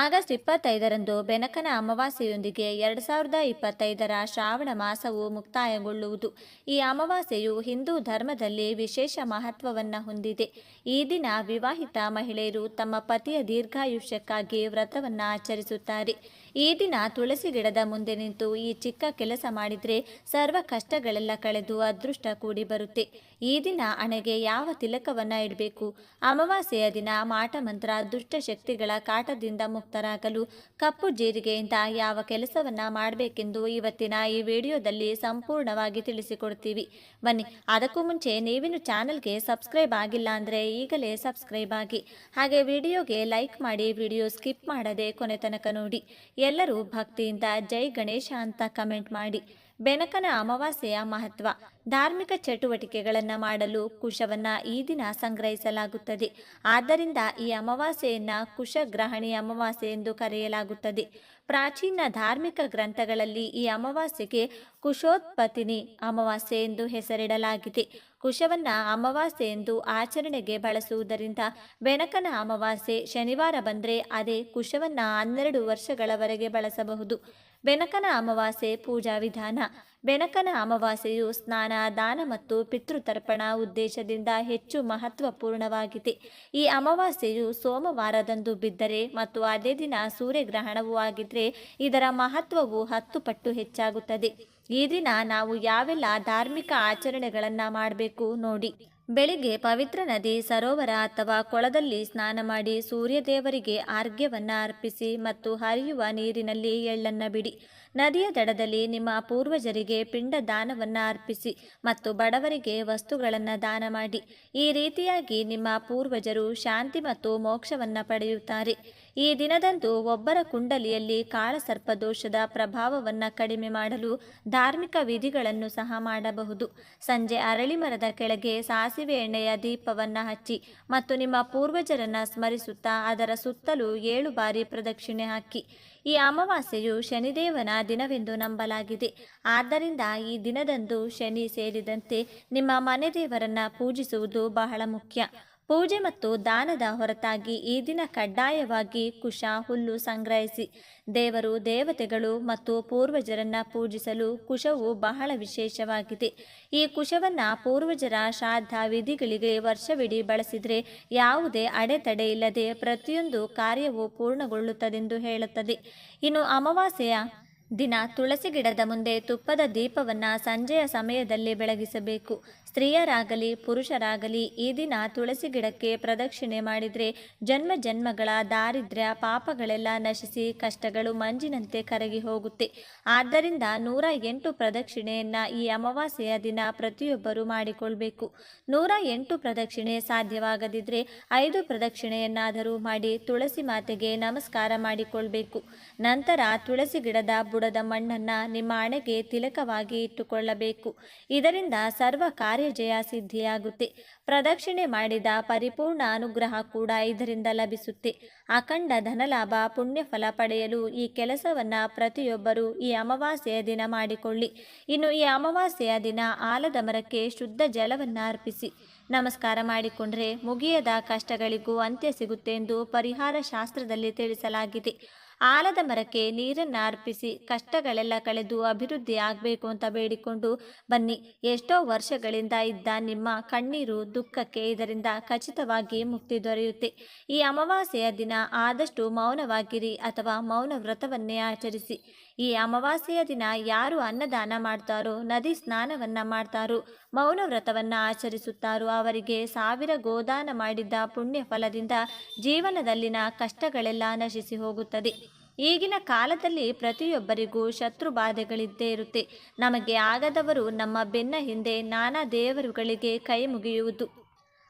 August ಇಪ್ಪತ್ತೈದರಂದು ಬೆನಕನ ಅಮಾವಾಸ್ಯೆಯೊಂದಿಗೆ ಎರಡು ಸಾವಿರದ ಇಪ್ಪತ್ತೈದರ ಶ್ರಾವಣ ಮಾಸವು ಮುಕ್ತಾಯಗೊಳ್ಳುವುದು. ಈ ಅಮಾವಾಸ್ಯೆಯು ಹಿಂದೂ ಧರ್ಮದಲ್ಲಿ ವಿಶೇಷ ಮಹತ್ವವನ್ನು ಹೊಂದಿದೆ. ಈ ದಿನ ವಿವಾಹಿತ ಮಹಿಳೆಯರು ತಮ್ಮ ಪತಿಯ ದೀರ್ಘಾಯುಷ್ಯಕ್ಕಾಗಿ ವ್ರತವನ್ನು ಆಚರಿಸುತ್ತಾರೆ. ಈ ದಿನ ತುಳಸಿ ಗಿಡದ ಮುಂದೆ ನಿಂತು ಈ ಚಿಕ್ಕ ಕೆಲಸ ಮಾಡಿದರೆ ಸರ್ವ ಕಷ್ಟಗಳೆಲ್ಲ ಕಳೆದು ಅದೃಷ್ಟ ಕೂಡಿ ಬರುತ್ತೆ. ಈ ದಿನ ಹಣೆಗೆ ಯಾವ ತಿಲಕವನ್ನು ಇಡಬೇಕು? ಅಮಾವಾಸ್ಯೆಯ ದಿನ ಮಾಟ ಮಂತ್ರ ದುಷ್ಟ ಶಕ್ತಿಗಳ ಕಾಟದಿಂದ ಮುಕ್ತರಾಗಲು ಕಪ್ಪು ಜೀರಿಗೆಯಿಂದ ಯಾವ ಕೆಲಸವನ್ನ ಮಾಡಬೇಕೆಂದು ಇವತ್ತಿನ ಈ ವಿಡಿಯೋದಲ್ಲಿ ಸಂಪೂರ್ಣವಾಗಿ ತಿಳಿಸಿಕೊಡ್ತೀವಿ. ಬನ್ನಿ, ಅದಕ್ಕೂ ಮುಂಚೆ ನೀವಿನ್ನು ಚಾನಲ್ಗೆ ಸಬ್ಸ್ಕ್ರೈಬ್ ಆಗಿಲ್ಲ ಅಂದರೆ ಈಗಲೇ ಸಬ್ಸ್ಕ್ರೈಬ್ ಆಗಿ. ಹಾಗೆ ವಿಡಿಯೋಗೆ ಲೈಕ್ ಮಾಡಿ ವಿಡಿಯೋ ಸ್ಕಿಪ್ ಮಾಡದೆ ಕೊನೆ ತನಕ ನೋಡಿ. ಎಲ್ಲರೂ ಭಕ್ತಿಯಿಂದ ಜೈ ಗಣೇಶ ಅಂತ ಕಮೆಂಟ್ ಮಾಡಿ. ಬೆನಕನ ಅಮಾವಾಸ್ಯೆಯ ಮಹತ್ವ. ಧಾರ್ಮಿಕ ಚಟುವಟಿಕೆಗಳನ್ನು ಮಾಡಲು ಕುಶವನ್ನು ಈ ದಿನ ಸಂಗ್ರಹಿಸಲಾಗುತ್ತದೆ. ಆದ್ದರಿಂದ ಈ ಅಮಾವಾಸ್ಯೆಯನ್ನ ಕುಶಗ್ರಹಣಿ ಅಮಾವಾಸ್ಯೆ ಎಂದು ಕರೆಯಲಾಗುತ್ತದೆ. ಪ್ರಾಚೀನ ಧಾರ್ಮಿಕ ಗ್ರಂಥಗಳಲ್ಲಿ ಈ ಅಮಾವಾಸ್ಯೆಗೆ ಕುಶೋತ್ಪತ್ತಿನಿ ಅಮಾವಾಸ್ಯೆ ಎಂದು ಹೆಸರಿಡಲಾಗಿದೆ. ಕುಶವನ್ನ ಅಮಾವಾಸ್ಯೆ ಎಂದು ಆಚರಣೆಗೆ ಬಳಸುವುದರಿಂದ ಬೆನಕನ ಅಮಾವಾಸ್ಯೆ ಶನಿವಾರ ಬಂದರೆ ಅದೇ ಕುಶವನ್ನ ಹನ್ನೆರಡು ವರ್ಷಗಳವರೆಗೆ ಬಳಸಬಹುದು. ಬೆನಕನ ಅಮಾವಾಸ್ಯೆ ಪೂಜಾ ವಿಧಾನ. ಬೆನಕನ ಅಮಾವಾಸ್ಯೆಯು ಸ್ನಾನ, ದಾನ ಮತ್ತು ಪಿತೃತರ್ಪಣ ಉದ್ದೇಶದಿಂದ ಹೆಚ್ಚು ಮಹತ್ವಪೂರ್ಣವಾಗಿದೆ. ಈ ಅಮಾವಾಸ್ಯೆಯು ಸೋಮವಾರದಂದು ಬಿದ್ದರೆ ಮತ್ತು ಅದೇ ದಿನ ಸೂರ್ಯಗ್ರಹಣವೂ ಆಗಿದ್ದರೆ ಇದರ ಮಹತ್ವವು ಹತ್ತು ಪಟ್ಟು ಹೆಚ್ಚಾಗುತ್ತದೆ. ಈ ದಿನ ನಾವು ಯಾವೆಲ್ಲ ಧಾರ್ಮಿಕ ಆಚರಣೆಗಳನ್ನು ಮಾಡಬೇಕು ನೋಡಿ. ಬೆಳಿಗ್ಗೆ ಪವಿತ್ರ ನದಿ, ಸರೋವರ ಅಥವಾ ಕೊಳದಲ್ಲಿ ಸ್ನಾನ ಮಾಡಿ ಸೂರ್ಯ ದೇವರಿಗೆ ಆರ್ಘ್ಯವನ್ನು ಅರ್ಪಿಸಿ ಮತ್ತು ಹರಿಯುವ ನೀರಿನಲ್ಲಿ ಎಳ್ಳನ್ನು ಬಿಡಿ. ನದಿಯ ದಡದಲ್ಲಿ ನಿಮ್ಮ ಪೂರ್ವಜರಿಗೆ ಪಿಂಡ ದಾನವನ್ನು ಅರ್ಪಿಸಿ ಮತ್ತು ಬಡವರಿಗೆ ವಸ್ತುಗಳನ್ನು ದಾನ ಮಾಡಿ. ಈ ರೀತಿಯಾಗಿ ನಿಮ್ಮ ಪೂರ್ವಜರು ಶಾಂತಿ ಮತ್ತು ಮೋಕ್ಷವನ್ನು ಪಡೆಯುತ್ತಾರೆ. ಈ ದಿನದಂದು ಒಬ್ಬರ ಕುಂಡಲಿಯಲ್ಲಿ ಕಾಳಸರ್ಪದೋಷದ ಪ್ರಭಾವವನ್ನು ಕಡಿಮೆ ಮಾಡಲು ಧಾರ್ಮಿಕ ವಿಧಿಗಳನ್ನು ಸಹ ಮಾಡಬಹುದು. ಸಂಜೆ ಅರಳಿ ಮರದ ಕೆಳಗೆ ಸಾಸಿವೆ ಎಣ್ಣೆಯ ದೀಪವನ್ನು ಹಚ್ಚಿ ಮತ್ತು ನಿಮ್ಮ ಪೂರ್ವಜರನ್ನು ಸ್ಮರಿಸುತ್ತಾ ಅದರ ಸುತ್ತಲೂ ಏಳು ಬಾರಿ ಪ್ರದಕ್ಷಿಣೆ ಹಾಕಿ. ಈ ಅಮಾವಾಸ್ಯೆಯು ಶನಿದೇವನ ದಿನವೆಂದು ನಂಬಲಾಗಿದೆ. ಆದ್ದರಿಂದ ಈ ದಿನದಂದು ಶನಿ ಸೇರಿದಂತೆ ನಿಮ್ಮ ಮನೆ ದೇವರನ್ನ ಪೂಜಿಸುವುದು ಬಹಳ ಮುಖ್ಯ. ಪೂಜೆ ಮತ್ತು ದಾನದ ಹೊರತಾಗಿ ಈ ದಿನ ಕಡ್ಡಾಯವಾಗಿ ಕುಶ, ಹುಲ್ಲು ಸಂಗ್ರಹಿಸಿ. ದೇವರು ದೇವತೆಗಳು ಮತ್ತು ಪೂರ್ವಜರನ್ನ ಪೂಜಿಸಲು ಕುಶವು ಬಹಳ ವಿಶೇಷವಾಗಿದೆ. ಈ ಕುಶವನ್ನ ಪೂರ್ವಜರ ಶ್ರಾದ್ದ ವಿಧಿಗಳಿಗೆ ವರ್ಷವಿಡೀ ಬಳಸಿದರೆ ಯಾವುದೇ ಅಡೆತಡೆ ಇಲ್ಲದೆ ಪ್ರತಿಯೊಂದು ಕಾರ್ಯವು ಪೂರ್ಣಗೊಳ್ಳುತ್ತದೆಂದು ಹೇಳುತ್ತದೆ. ಇನ್ನು ಅಮಾವಾಸ್ಯೆಯ ದಿನ ತುಳಸಿ ಗಿಡದ ಮುಂದೆ ತುಪ್ಪದ ದೀಪವನ್ನು ಸಂಜೆಯ ಸಮಯದಲ್ಲಿ ಬೆಳಗಿಸಬೇಕು. ಸ್ತ್ರೀಯರಾಗಲಿ, ಪುರುಷರಾಗಲಿ ಈ ದಿನ ತುಳಸಿ ಗಿಡಕ್ಕೆ ಪ್ರದಕ್ಷಿಣೆ ಮಾಡಿದರೆ ಜನ್ಮ ಜನ್ಮಗಳ ದಾರಿದ್ರ್ಯ ಪಾಪಗಳೆಲ್ಲ ನಶಿಸಿ ಕಷ್ಟಗಳು ಮಂಜಿನಂತೆ ಕರಗಿ ಹೋಗುತ್ತೆ. ಆದ್ದರಿಂದ ನೂರ ಎಂಟು ಪ್ರದಕ್ಷಿಣೆಯನ್ನು ಈ ಅಮಾವಾಸ್ಯೆಯ ದಿನ ಪ್ರತಿಯೊಬ್ಬರೂ ಮಾಡಿಕೊಳ್ಬೇಕು. ನೂರ ಎಂಟು ಪ್ರದಕ್ಷಿಣೆ ಸಾಧ್ಯವಾಗದಿದ್ದರೆ ಐದು ಪ್ರದಕ್ಷಿಣೆಯನ್ನಾದರೂ ಮಾಡಿ ತುಳಸಿ ಮಾತೆಗೆ ನಮಸ್ಕಾರ ಮಾಡಿಕೊಳ್ಬೇಕು. ನಂತರ ತುಳಸಿ ಗಿಡದ ಬುಡದ ಮಣ್ಣನ್ನು ನಿಮ್ಮ ಹಣೆಗೆ ತಿಲಕವಾಗಿ ಇಟ್ಟುಕೊಳ್ಳಬೇಕು. ಇದರಿಂದ ಸರ್ವ ಕಾರ್ಯಜಯ ಸಿದ್ಧಿಯಾಗುತ್ತೆ. ಪ್ರದಕ್ಷಿಣೆ ಮಾಡಿದ ಪರಿಪೂರ್ಣ ಅನುಗ್ರಹ ಕೂಡ ಇದರಿಂದ ಲಭಿಸುತ್ತೆ. ಅಖಂಡ ಧನಲಾಭ, ಪುಣ್ಯಫಲ ಪಡೆಯಲು ಈ ಕೆಲಸವನ್ನು ಪ್ರತಿಯೊಬ್ಬರು ಈ ಅಮಾವಾಸ್ಯೆಯ ದಿನ ಮಾಡಿಕೊಳ್ಳಿ. ಇನ್ನು ಈ ಅಮಾವಾಸ್ಯೆಯ ದಿನ ಆಲದ ಮರಕ್ಕೆ ಶುದ್ಧ ಜಲವನ್ನು ಅರ್ಪಿಸಿ. ನಮಸ್ಕಾರ ಮಾಡಿಕೊಂಡ್ರೆ ಮುಗಿಯದ ಕಷ್ಟಗಳಿಗೂ ಅಂತ್ಯ ಸಿಗುತ್ತೆ ಎಂದು ಪರಿಹಾರ ಶಾಸ್ತ್ರದಲ್ಲಿ ತಿಳಿಸಲಾಗಿದೆ. ಆಲದ ಮರಕ್ಕೆ ನೀರನ್ನು ಅರ್ಪಿಸಿ ಕಷ್ಟಗಳೆಲ್ಲ ಕಳೆದು ಅಭಿವೃದ್ಧಿ ಆಗಬೇಕು ಅಂತ ಬೇಡಿಕೊಂಡು ಬನ್ನಿ. ಎಷ್ಟೋ ವರ್ಷಗಳಿಂದ ಇದ್ದ ನಿಮ್ಮ ಕಣ್ಣೀರು ದುಃಖಕ್ಕೆ ಇದರಿಂದ ಖಚಿತವಾಗಿ ಮುಕ್ತಿ ದೊರೆಯುತ್ತೆ. ಈ ಅಮಾವಾಸ್ಯೆಯ ದಿನ ಆದಷ್ಟು ಮೌನವಾಗಿರಿ ಅಥವಾ ಮೌನ ವ್ರತವನ್ನೇ ಆಚರಿಸಿ. ಈ ಅಮಾವಾಸ್ಯೆಯ ದಿನ ಯಾರು ಅನ್ನದಾನ ಮಾಡ್ತಾರೋ, ನದಿ ಸ್ನಾನವನ್ನ ಮಾಡ್ತಾರೋ, ಮೌನ ವ್ರತವನ್ನ ಆಚರಿಸುತ್ತಾರೋ, ಅವರಿಗೆ ಸಾವಿರ ಗೋದಾನ ಮಾಡಿದ್ದ ಪುಣ್ಯ ಫಲದಿಂದ ಜೀವನದಲ್ಲಿನ ಕಷ್ಟಗಳೆಲ್ಲ ನಶಿಸಿ ಹೋಗುತ್ತದೆ. ಈಗಿನ ಕಾಲದಲ್ಲಿ ಪ್ರತಿಯೊಬ್ಬರಿಗೂ ಶತ್ರು ಬಾಧೆಗಳಿದ್ದೇ ಇರುತ್ತೆ. ನಮಗೆ ಆಗದವರು ನಮ್ಮ ಬೆನ್ನ ಹಿಂದೆ ನಾನಾ ದೇವರುಗಳಿಗೆ ಕೈ ಮುಗಿಯುವುದು.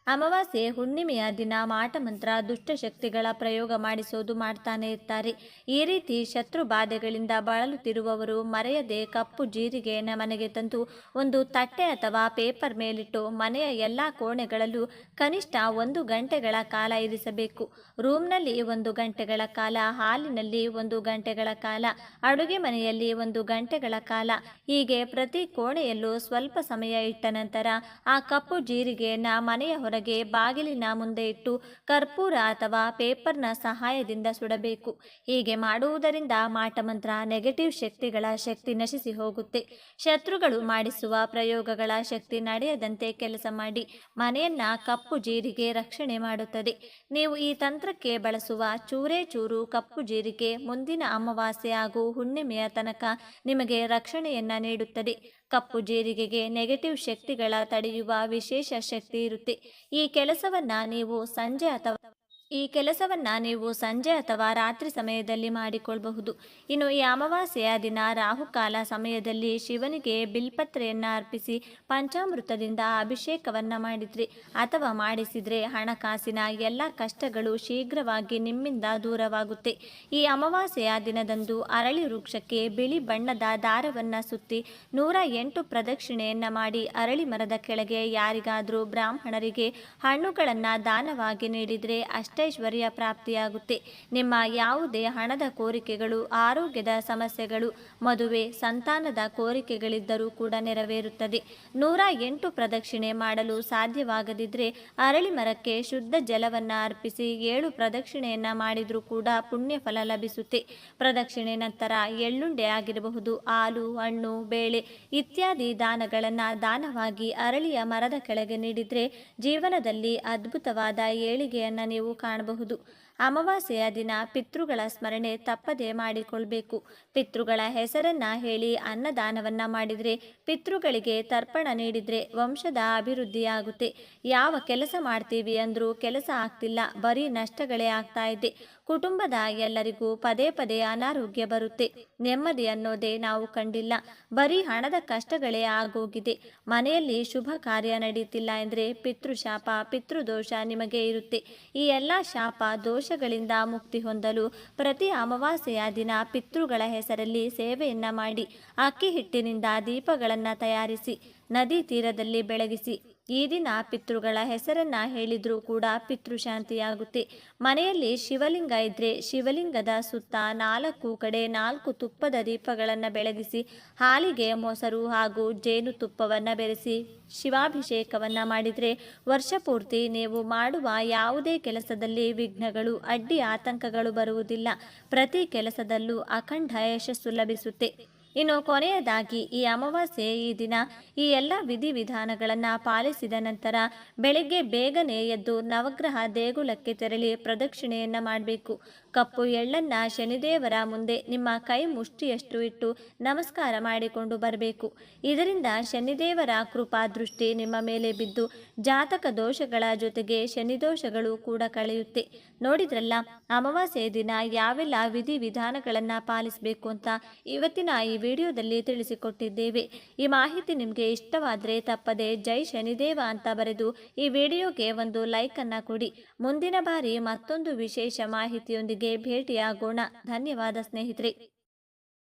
ಅಮಾವಾಸ್ಯೆ ಹುಣ್ಣಿಮೆಯ ದಿನ ಮಾಟಮಂತ್ರ ದುಷ್ಟಶಕ್ತಿಗಳ ಪ್ರಯೋಗ ಮಾಡಿಸೋದು ಮಾಡ್ತಾನೆ ಇರ್ತಾರೆ. ಈ ರೀತಿ ಶತ್ರು ಬಾಧೆಗಳಿಂದ ಬಳಲುತ್ತಿರುವವರು ಮರೆಯದೆ ಕಪ್ಪು ಜೀರಿಗೆಯನ್ನು ಮನೆಗೆ ತಂದು ಒಂದು ತಟ್ಟೆ ಅಥವಾ ಪೇಪರ್ ಮೇಲಿಟ್ಟು ಮನೆಯ ಎಲ್ಲ ಕೋಣೆಗಳಲ್ಲೂ ಕನಿಷ್ಠ ಒಂದು ಗಂಟೆಗಳ ಕಾಲ ಇರಿಸಬೇಕು. ರೂಮ್ನಲ್ಲಿ ಒಂದು ಗಂಟೆಗಳ ಕಾಲ, ಹಾಲಿನಲ್ಲಿ ಒಂದು ಗಂಟೆಗಳ ಕಾಲ, ಅಡುಗೆ ಮನೆಯಲ್ಲಿ ಒಂದು ಗಂಟೆಗಳ ಕಾಲ. ಹೀಗೆ ಪ್ರತಿ ಕೋಣೆಯಲ್ಲೂ ಸ್ವಲ್ಪ ಸಮಯ ಇಟ್ಟ ನಂತರ ಆ ಕಪ್ಪು ಜೀರಿಗೆಯನ್ನು ಮನೆಯ ಹೊರಗೆ ಬಾಗಿಲಿನ ಮುಂದೆ ಇಟ್ಟು ಕರ್ಪೂರ ಅಥವಾ ಪೇಪರ್ನ ಸಹಾಯದಿಂದ ಸುಡಬೇಕು. ಹೀಗೆ ಮಾಡುವುದರಿಂದ ಮಾಟಮಂತ್ರ ನೆಗೆಟಿವ್ ಶಕ್ತಿಗಳ ಶಕ್ತಿ ನಶಿಸಿ ಹೋಗುತ್ತೆ. ಶತ್ರುಗಳು ಮಾಡಿಸುವ ಪ್ರಯೋಗಗಳ ಶಕ್ತಿ ನಡೆಯದಂತೆ ಕೆಲಸ ಮಾಡಿ, ಮನೆಯನ್ನ ಕಪ್ಪು ಜೀರಿಗೆ ರಕ್ಷಣೆ ಮಾಡುತ್ತದೆ. ನೀವು ಈ ತಂತ್ರಕ್ಕೆ ಬಳಸುವ ಚೂರೇ ಚೂರು ಕಪ್ಪು ಜೀರಿಗೆ ಮುಂದಿನ ಅಮಾವಾಸ್ಯೆ ಹಾಗೂ ಹುಣ್ಣಿಮೆಯ ತನಕ ನಿಮಗೆ ರಕ್ಷಣೆಯನ್ನ ನೀಡುತ್ತದೆ. ಕಪ್ಪು ಜೀರಿಗೆಗೆ ನೆಗೆಟಿವ್ ಶಕ್ತಿಗಳ ತಡೆಯುವ ವಿಶೇಷ ಶಕ್ತಿ ಇರುತ್ತೆ. ಈ ಕೆಲಸವನ್ನ ನೀವು ಸಂಜೆ ಅಥವಾ ಈ ಕೆಲಸವನ್ನ ನೀವು ಸಂಜೆ ಅಥವಾ ರಾತ್ರಿ ಸಮಯದಲ್ಲಿ ಮಾಡಿಕೊಳ್ಳಬಹುದು ಇನ್ನು ಈ ಅಮಾವಾಸ್ಯೆಯ ದಿನ ರಾಹುಕಾಲ ಸಮಯದಲ್ಲಿ ಶಿವನಿಗೆ ಬಿಲ್ಪತ್ರೆಯನ್ನು ಅರ್ಪಿಸಿ ಪಂಚಾಮೃತದಿಂದ ಅಭಿಷೇಕವನ್ನ ಮಾಡಿದ್ರಿ. ಅಥವಾ ಮಾಡಿಸಿದ್ರೆ ಹಣಕಾಸಿನ ಎಲ್ಲ ಕಷ್ಟಗಳು ಶೀಘ್ರವಾಗಿ ನಿಮ್ಮಿಂದ ದೂರವಾಗುತ್ತೆ. ಈ ಅಮಾವಾಸ್ಯೆಯ ದಿನದಂದು ಅರಳಿ ವೃಕ್ಷಕ್ಕೆ ಬಿಳಿ ಬಣ್ಣದ ದಾರವನ್ನು ಸುತ್ತಿ ನೂರ ಎಂಟು ಪ್ರದಕ್ಷಿಣೆಯನ್ನು ಮಾಡಿ ಅರಳಿ ಮರದ ಕೆಳಗೆ ಯಾರಿಗಾದರೂ ಬ್ರಾಹ್ಮಣರಿಗೆ ಹಣ್ಣುಗಳನ್ನು ದಾನವಾಗಿ ನೀಡಿದರೆ ಅಷ್ಟೈಶ್ವರ್ಯ ಪ್ರಾಪ್ತಿಯಾಗುತ್ತೆ. ನಿಮ್ಮ ಯಾವುದೇ ಹಣದ ಕೋರಿಕೆಗಳು, ಆರೋಗ್ಯದ ಸಮಸ್ಯೆಗಳು, ಮದುವೆ, ಸಂತಾನದ ಕೋರಿಕೆಗಳಿದ್ದರೂ ಕೂಡ ನೆರವೇರುತ್ತದೆ. ನೂರ ಎಂಟು ಪ್ರದಕ್ಷಿಣೆ ಮಾಡಲು ಸಾಧ್ಯವಾಗದಿದ್ದರೆ ಅರಳಿ ಮರಕ್ಕೆ ಶುದ್ಧ ಜಲವನ್ನ ಅರ್ಪಿಸಿ ಏಳು ಪ್ರದಕ್ಷಿಣೆಯನ್ನು ಮಾಡಿದರೂ ಕೂಡ ಪುಣ್ಯ ಫಲ ಲಭಿಸುತ್ತೆ. ಪ್ರದಕ್ಷಿಣೆ ನಂತರ ಎಳ್ಳುಂಡೆ ಆಗಿರಬಹುದು, ಹಾಲು, ಹಣ್ಣು, ಬೇಳೆ ಇತ್ಯಾದಿ ದಾನಗಳನ್ನು ದಾನವಾಗಿ ಅರಳಿಯ ಮರದ ಕೆಳಗೆ ನೀಡಿದರೆ ಜೀವನದಲ್ಲಿ ಅದ್ಭುತವಾದ ಏಳಿಗೆಯನ್ನು ನೀವು ಕಾಣಬಹುದು. ಅಮಾವಾಸ್ಯೆಯ ದಿನ ಪಿತೃಗಳ ಸ್ಮರಣೆ ತಪ್ಪದೆ ಮಾಡಿಕೊಳ್ಬೇಕು. ಪಿತೃಗಳ ಹೆಸರನ್ನ ಹೇಳಿ ಅನ್ನದಾನವನ್ನ ಮಾಡಿದರೆ ಪಿತೃಗಳಿಗೆ ತರ್ಪಣ ನೀಡಿದರೆ ವಂಶದ ಅಭಿವೃದ್ಧಿಯಾಗುತ್ತೆ. ಯಾವ ಕೆಲಸ ಮಾಡ್ತೀವಿ ಅಂದರೂ ಕೆಲಸ ಆಗ್ತಿಲ್ಲ, ಬರೀ ನಷ್ಟಗಳೇ ಆಗ್ತಾ ಇದೆ. ಕುಟುಂಬದ ಎಲ್ಲರಿಗೂ ಪದೇ ಪದೇ ಅನಾರೋಗ್ಯ ಬರುತ್ತೆ. ನೆಮ್ಮದಿ ಅನ್ನೋದೇ ನಾವು ಕಂಡಿಲ್ಲ. ಬರೀ ಹಣದ ಕಷ್ಟಗಳೇ ಆಗೋಗಿದೆ. ಮನೆಯಲ್ಲಿ ಶುಭ ಕಾರ್ಯ ನಡೆಯುತ್ತಿಲ್ಲ ಎಂದರೆ ಪಿತೃಶಾಪ, ಪಿತೃದೋಷ ನಿಮಗೆ ಇರುತ್ತೆ. ಈ ಎಲ್ಲ ಶಾಪ ದೋಷಗಳಿಂದ ಮುಕ್ತಿ ಹೊಂದಲು ಪ್ರತಿ ಅಮಾವಾಸ್ಯೆಯ ದಿನ ಪಿತೃಗಳ ಹೆಸರಲ್ಲಿ ಸೇವೆಯನ್ನ ಮಾಡಿ ಅಕ್ಕಿ ಹಿಟ್ಟಿನಿಂದ ದೀಪಗಳನ್ನು ತಯಾರಿಸಿ ನದಿ ತೀರದಲ್ಲಿ ಬೆಳಗಿಸಿ. ಈ ದಿನ ಪಿತೃಗಳ ಹೆಸರನ್ನ ಹೇಳಿದ್ರೂ ಕೂಡ ಪಿತೃಶಾಂತಿಯಾಗುತ್ತೆ ಮನೆಯಲ್ಲಿ ಶಿವಲಿಂಗ ಇದ್ರೆ ಶಿವಲಿಂಗದ ಸುತ್ತ ನಾಲ್ಕು ಕಡೆ ನಾಲ್ಕು ತುಪ್ಪದ ದೀಪಗಳನ್ನು ಬೆಳಗಿಸಿ, ಹಾಲಿಗೆ ಮೊಸರು ಹಾಗೂ ಜೇನುತುಪ್ಪವನ್ನು ಬೆರೆಸಿ, ಶಿವಾಭಿಷೇಕವನ್ನು ಮಾಡಿದರೆ ವರ್ಷ ಪೂರ್ತಿ ನೀವು ಮಾಡುವ ಯಾವುದೇ ಕೆಲಸದಲ್ಲಿ ವಿಘ್ನಗಳು, ಅಡ್ಡಿ ಆತಂಕಗಳು ಬರುವುದಿಲ್ಲ. ಪ್ರತಿ ಕೆಲಸದಲ್ಲೂ ಅಖಂಡ ಯಶಸ್ಸು ಲಭಿಸುತ್ತೆ. ಇನ್ನು ಕೊನೆಯದಾಗಿ, ಈ ಅಮಾವಾಸ್ಯೆ ಈ ದಿನ ಈ ಎಲ್ಲ ವಿಧಿವಿಧಾನಗಳನ್ನು ಪಾಲಿಸಿದ ನಂತರ ಬೆಳಗ್ಗೆ ಬೇಗನೆ ಎದ್ದು ನವಗ್ರಹ ದೇಗುಲಕ್ಕೆ ತೆರಳಿ ಪ್ರದಕ್ಷಿಣೆಯನ್ನು ಮಾಡಬೇಕು. ಕಪ್ಪು ಎಳ್ಳನ್ನು ಶನಿದೇವರ ಮುಂದೆ ನಿಮ್ಮ ಕೈ ಮುಷ್ಟಿಯಷ್ಟು ಇಟ್ಟು ನಮಸ್ಕಾರ ಮಾಡಿಕೊಂಡು ಬರಬೇಕು. ಇದರಿಂದ ಶನಿದೇವರ ಕೃಪಾ ದೃಷ್ಟಿ ನಿಮ್ಮ ಮೇಲೆ ಬಿದ್ದು ಜಾತಕ ದೋಷಗಳ ಜೊತೆಗೆ ಶನಿದೋಷಗಳು ಕೂಡ ಕಳೆಯುತ್ತೆ. ನೋಡಿದ್ರಲ್ಲ, ಅಮಾವಾಸ್ಯೆ ದಿನ ಯಾವೆಲ್ಲ ವಿಧಿ ವಿಧಾನಗಳನ್ನ ಪಾಲಿಸಬೇಕು ಅಂತ ಇವತ್ತಿನ ಈ ವಿಡಿಯೋದಲ್ಲಿ ತಿಳಿಸಿಕೊಟ್ಟಿದ್ದೇವೆ. ಈ ಮಾಹಿತಿ ನಿಮಗೆ ಇಷ್ಟವಾದರೆ ತಪ್ಪದೆ ಜೈ ಶನಿದೇವ ಅಂತ ಬರೆದು ಈ ವಿಡಿಯೋಗೆ ಒಂದು ಲೈಕನ್ನು ಕೊಡಿ. ಮುಂದಿನ ಬಾರಿ ಮತ್ತೊಂದು ವಿಶೇಷ ಮಾಹಿತಿಯೊಂದಿಗೆ ಭೇಟಿಯಾಗೋಣ. ಧನ್ಯವಾದ ಸ್ನೇಹಿತರೆ.